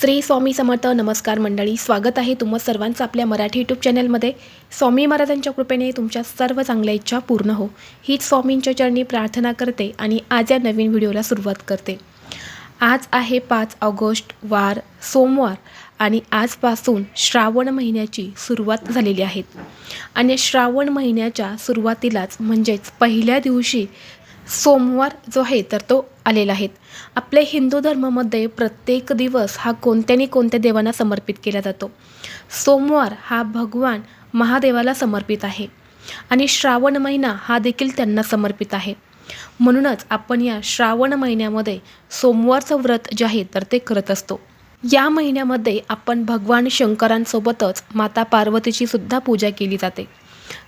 श्री स्वामी समर्थ नमस्कार मंडळी स्वागत आहे तुम्हा सर्वांचं आपल्या मराठी यूट्यूब चॅनलमध्ये स्वामी महाराजांच्या कृपेने तुमच्या सर्व चांगल्या इच्छा पूर्ण हो. हीच स्वामींच्या चरणी प्रार्थना करते आणि आज या नवीन व्हिडिओला सुरुवात करते. आज आहे पाच ऑगस्ट वार सोमवार आणि आजपासून श्रावण महिन्याची सुरुवात झालेली आहे. आणि श्रावण महिन्याच्या सुरुवातीलाच म्हणजेच पहिल्या दिवशी सोमवार जो आहे तर तो आलेला आहे. आपल्या हिंदू धर्मामध्ये प्रत्येक दिवस हा कोणत्यानी कोणत्या देवांना समर्पित केला जातो. सोमवार हा भगवान महादेवाला समर्पित आहे आणि श्रावण महिना हा देखील त्यांना समर्पित आहे. म्हणूनच आपण या श्रावण महिन्यामध्ये सोमवारचं व्रत जे आहे तर ते करत असतो. या महिन्यामध्ये आपण भगवान शंकरांसोबतच माता पार्वतीची सुद्धा पूजा केली जाते.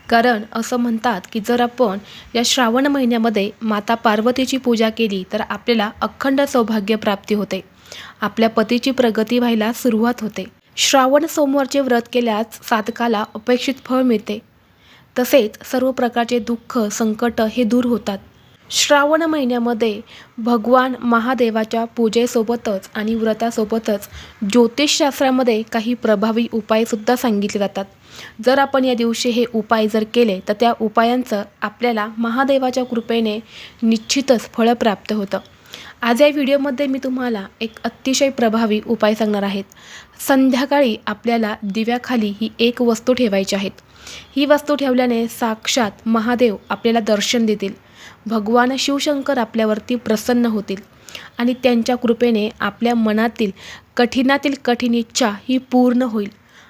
कारण असं म्हणतात की जर आपण या श्रावण महिन्यामध्ये माता पार्वतीची पूजा केली तर आपल्याला अखंड सौभाग्य प्राप्ती होते. आपल्या पतीची प्रगती व्हायला सुरुवात होते. श्रावण सोमवारचे व्रत केल्यास साधकाला अपेक्षित फळ मिळते. तसेच सर्व प्रकारचे दुःख संकट हे दूर होतात. श्रावण महिन्यामध्ये भगवान महादेवाच्या पूजेसोबतच आणि व्रतासोबतच ज्योतिषशास्त्रामध्ये काही प्रभावी उपायसुद्धा सांगितले जातात. जर आपण या दिवशी हे उपाय जर केले तर त्या उपायांचं आपल्याला महादेवाच्या कृपेने निश्चितच फळ प्राप्त होतं. आज या व्हिडिओमध्ये मी तुम्हाला एक अतिशय प्रभावी उपाय सांगणार आहेत संध्याकाळी आपल्याला दिव्याखाली ही एक वस्तू ठेवायची आहेत ही वस्तू ठेवल्याने साक्षात महादेव आपल्याला दर्शन देतील. भगवान शिवशंकर आपल्यावरती प्रसन्न होतील आणि त्यांच्या कृपेने आपल्या मनातील कठीणातील कठीण इच्छा ही पूर्ण होईल.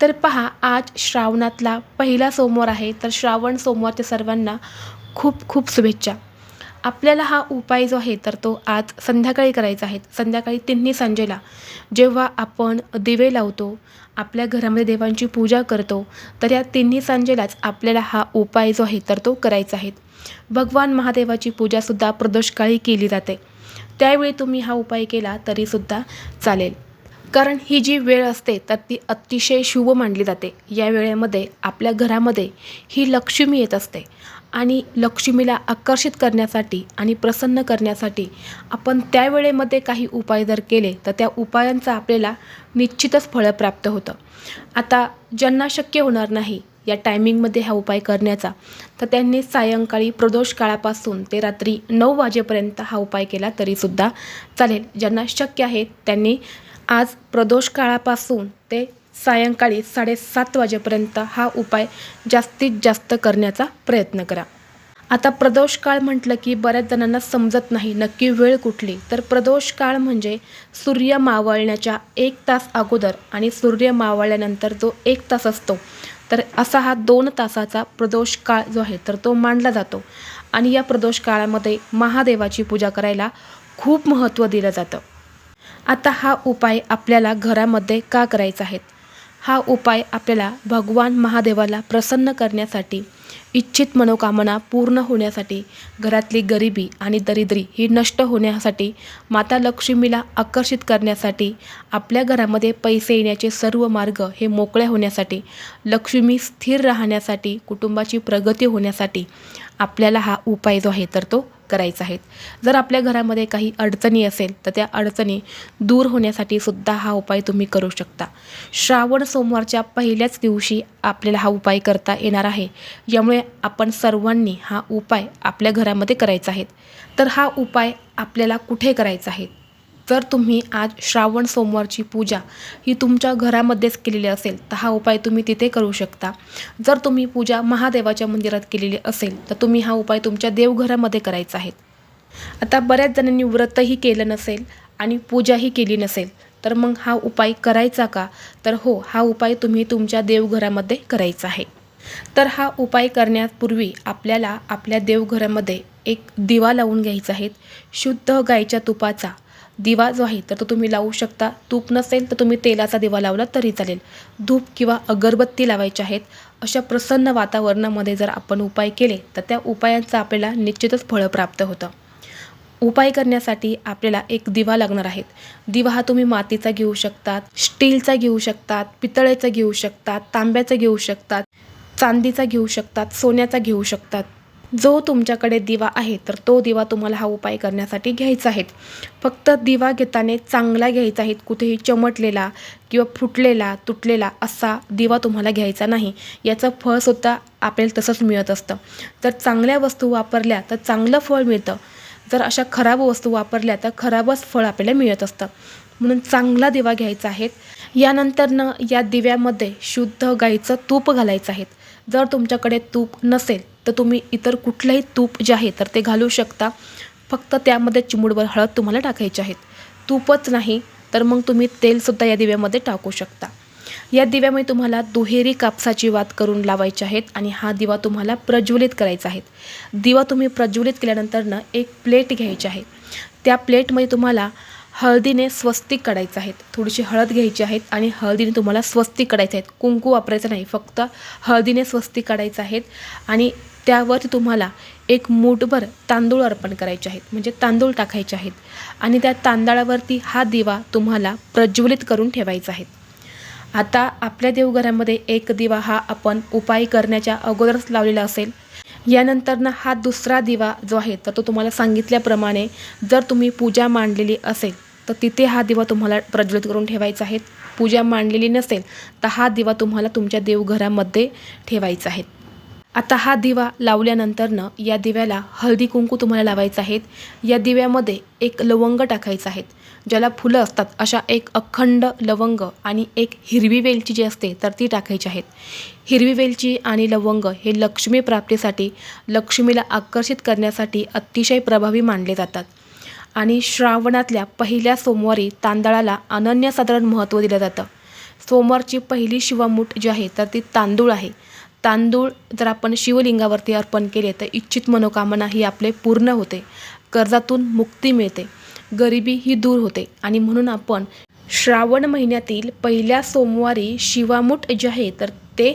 तर पहा आज श्रावणातला पहिला सोमवार आहे तर श्रावण सोमवारच्या सर्वांना खूप खूप शुभेच्छा. आपल्याला हा उपाय जो आहे तर तो आज संध्याकाळी करायचा आहे. संध्याकाळी तिन्ही सांजेला जेव्हा आपण दिवे लावतो आपल्या घरामध्ये देवांची पूजा करतो तर या तिन्ही सांजेलाच आपल्याला हा उपाय जो आहे तर तो करायचा आहे. भगवान महादेवाची पूजासुद्धा प्रदोषकाळी केली जाते. त्यावेळी तुम्ही हा उपाय केला तरीसुद्धा चालेल. कारण ही जी वेळ असते तर ती अतिशय शुभ मानली जाते. या वेळेमध्ये आपल्या घरामध्ये ही लक्ष्मी येत असते आणि लक्ष्मीला आकर्षित करण्यासाठी आणि प्रसन्न करण्यासाठी आपण त्या वेळेमध्ये काही उपाय जर केले तर त्या उपायांचा आपल्याला निश्चितच फळं प्राप्त होतं. आता ज्यांना शक्य होणार नाही या टायमिंगमध्ये हा उपाय करण्याचा तर त्यांनी सायंकाळी प्रदोष काळापासून ते रात्री नऊ वाजेपर्यंत हा उपाय केला तरीसुद्धा चालेल. ज्यांना शक्य आहे त्यांनी आज प्रदोष काळापासून ते सायंकाळी साडेसात वाजेपर्यंत हा उपाय जास्तीत जास्त करण्याचा प्रयत्न करा. आता प्रदोष काळ म्हटलं की बऱ्याच जणांना समजत नाही नक्की वेळ कुठली. तर प्रदोष काळ म्हणजे सूर्य मावळण्याच्या एक तास अगोदर आणि सूर्य मावळल्यानंतर जो एक तास असतो तर असा हा दोन तासाचा प्रदोष काळ जो आहे तर तो मांडला जातो. आणि या प्रदोष काळामध्ये महादेवाची पूजा करायला खूप महत्त्व दिलं जातं. आता हा उपाय आपल्याला घरामध्ये का करायचा आहे? हा उपाय आपल्याला भगवान महादेवाला प्रसन्न करण्यासाठी इच्छित मनोकामना पूर्ण होण्यासाठी घरातली गरिबी आणि दरिद्री ही नष्ट होण्यासाठी माता लक्ष्मीला आकर्षित करण्यासाठी आपल्या घरामध्ये पैसे येण्याचे सर्व मार्ग हे मोकळे होण्यासाठी लक्ष्मी स्थिर राहण्यासाठी कुटुंबाची प्रगती होण्यासाठी आपल्याला हा उपाय जो आहे तर तो करायचं आहेत. जर आपल्या घरामध्ये काही अडचणी असेल तर त्या अडचणी दूर होण्यासाठी सुद्धा हा उपाय तुम्ही करू शकता. श्रावण सोमवारच्या पहिल्याच दिवशी आपल्याला हा उपाय करता येणार आहे. यामुळे आपण सर्वांनी हा उपाय आपल्या घरामध्ये करायचा आहे. तर हा उपाय आपल्याला कुठे करायचा आहे? जर तुम्ही आज श्रावण सोमवारची पूजा ही तुमच्या घरामध्येच केलेली असेल तर हा उपाय तुम्ही तिथे करू शकता. जर तुम्ही पूजा महादेवाच्या मंदिरात केलेली असेल तर तुम्ही हा उपाय तुमच्या देवघरामध्ये करायचा आहे. आता बऱ्याच जणांनी व्रतही केलं नसेल आणि पूजाही केली नसेल तर मग हा उपाय करायचा का? तर हो हा उपाय तुम्ही तुमच्या देवघरामध्ये करायचा आहे. तर हा उपाय करण्यापूर्वी आपल्याला आपल्या देवघरामध्ये एक दिवा लावून घ्यायचा आहे. शुद्ध गाईच्या तुपाचा दिवा जो आहे तर तो तुम्ही लावू शकता. तूप नसेल तर तुम्ही तेलाचा दिवा लावला तरी चालेल. धूप किंवा अगरबत्ती लावायची आहेत अशा प्रसन्न वातावरणामध्ये जर आपण उपाय केले तर त्या उपायांचं आपल्याला निश्चितच फळं प्राप्त होतं. उपाय करण्यासाठी आपल्याला एक दिवा लागणार आहेत दिवा हा तुम्ही मातीचा घेऊ शकतात स्टीलचा घेऊ शकतात पितळेचा घेऊ शकतात तांब्याचा घेऊ शकतात चांदीचा घेऊ शकतात सोन्याचा घेऊ शकतात. जो तुमच्याकडे दिवा आहे तर तो दिवा तुम्हाला हा उपाय करण्यासाठी घ्यायचा आहे. फक्त दिवा घेताना चांगला घ्यायचा आहे कुठेही चमटलेला किंवा फुटलेला तुटलेला असा दिवा तुम्हाला घ्यायचा नाही. याचं फळसुद्धा आपल्याला तसंच मिळत असतं. जर चांगल्या वस्तू वापरल्या तर चांगलं फळ मिळतं. जर अशा खराब वस्तू वापरल्या तर खराबच फळ आपल्याला मिळत असतं. म्हणून चांगला दिवा घ्यायचा आहे. यानंतरनं या दिव्यामध्ये शुद्ध गाईचं तूप घालायचं आहे. जर तुमच्याकडे तूप नसेल तर तुम्ही इतर कुठलंही तूप जे आहे तर ते घालू शकता. फक्त त्यामध्ये चिमुडभर हळद तुम्हाला टाकायची आहेत तूपच नाही तर मग तुम्ही तेलसुद्धा या दिव्यामध्ये टाकू शकता. या दिव्यामध्ये तुम्हाला दुहेरी कापसाची वात करून लावायची आहेत आणि हा दिवा तुम्हाला प्रज्वलित करायचा आहे. दिवा तुम्ही प्रज्वलित केल्यानंतरनं एक प्लेट घ्यायची आहे. त्या प्लेटमध्ये तुम्हाला हळदीने स्वस्तिक काढायचं आहेत. थोडीशी हळद घ्यायची आहेत आणि हळदीने तुम्हाला स्वस्तिक काढायचं आहेत. कुंकू वापरायचं नाही फक्त हळदीने स्वस्तिक काढायचं आहेत आणि त्यावर तुम्हाला एक मूठभर तांदूळ अर्पण करायचे आहेत. म्हणजे तांदूळ टाकायचे आहेत आणि त्या तांदळावरती हा दिवा तुम्हाला प्रज्वलित करून ठेवायचा आहे. आता आपल्या देवघरामध्ये एक दिवा हा आपण उपाय करण्याच्या अगोदरच लावलेला असेल. यानंतरनं हा दुसरा दिवा जो आहे तर तो तुम्हाला सांगितल्याप्रमाणे जर तुम्ही पूजा मांडलेली असेल तर तिथे हा दिवा तुम्हाला प्रज्वलित करून ठेवायचा आहे. पूजा मांडलेली नसेल तर हा दिवा तुम्हाला तुमच्या देवघरामध्ये ठेवायचा आहे. आता हा दिवा लावल्यानंतरनं या दिव्याला हळदी कुंकू तुम्हाला लावायचं आहेत. या दिव्यामध्ये एक लवंग टाकायचं आहेत. ज्याला फुलं असतात अशा एक अखंड लवंग आणि एक हिरवी वेलची जी असते तर ती टाकायची आहेत. हिरवी वेलची आणि लवंग हे लक्ष्मी प्राप्तीसाठी लक्ष्मीला आकर्षित करण्यासाठी अतिशय प्रभावी मानले जातात. आणि श्रावणातल्या पहिल्या सोमवारी तांदळाला अनन्यसाधारण महत्त्व दिलं जातं. सोमवारची पहिली शिवामूठ जी आहे तर ती तांदूळ आहे. तांदूळ जर आपण शिवलिंगावरती अर्पण केले तर इच्छित मनोकामना ही आपले पूर्ण होते. कर्जातून मुक्ती मिळते. गरिबी ही दूर होते. आणि म्हणून आपण श्रावण महिन्यातील पहिल्या सोमवारी शिवामूठ जे आहे तर ते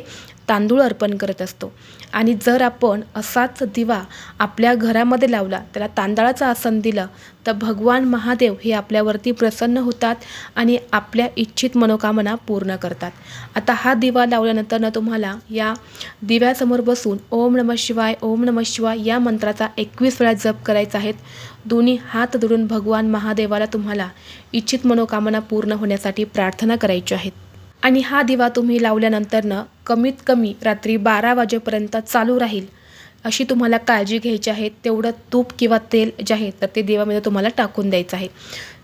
तांदूळ अर्पण करत असतो. आणि जर आपण असाच दिवा आपल्या घरामध्ये लावला त्याला तांदळाचं आसन दिलं तर भगवान महादेव हे आपल्यावरती प्रसन्न होतात आणि आपल्या इच्छित मनोकामना पूर्ण करतात. आता हा दिवा लावल्यानंतरनं तुम्हाला या दिव्यासमोर बसून ओम नम शिवाय ओम नम शिवाय या मंत्राचा एकवीस वेळा जप करायचा आहेत दोन्ही हात धरून भगवान महादेवाला तुम्हाला इच्छित मनोकामना पूर्ण होण्यासाठी प्रार्थना करायची आहेत आणि हा दिवा तुम्ही लावल्यानंतरनं कमीत कमी रात्री बारा वाजेपर्यंत चालू राहील. अशी तुम्हाला काळजी घ्यायची आहे तेवढं तूप किंवा तेल जे आहे तर ते दिवामध्ये तुम्हाला टाकून द्यायचं आहे.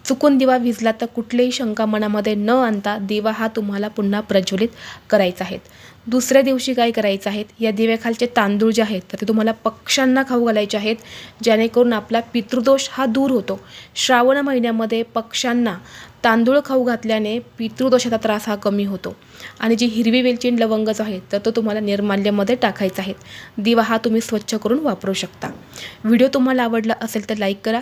चुकून दिवा विजला तर कुठलीही शंका मनामध्ये न आणता दिवा हा तुम्हाला पुन्हा प्रज्वलित करायचा आहे. दुसऱ्या दिवशी काय करायचं आहेत या दिव्याखालचे तांदूळ जे आहेत तर ते तुम्हाला पक्ष्यांना खाऊ घालायचे आहेत जेणेकरून आपला पितृदोष हा दूर होतो. श्रावण महिन्यामध्ये पक्ष्यांना तांदूळ खाऊ घातल्याने पितृदोषाचा त्रास हा कमी होतो. आणि जी हिरवी वेलची लवंग जो आहे तर तो तुम्हाला निर्माल्यमध्ये टाकायचा आहे. दिवा हा तुम्ही स्वच्छ करून वापरू शकता. व्हिडिओ तुम्हाला आवडला असेल तर लाईक करा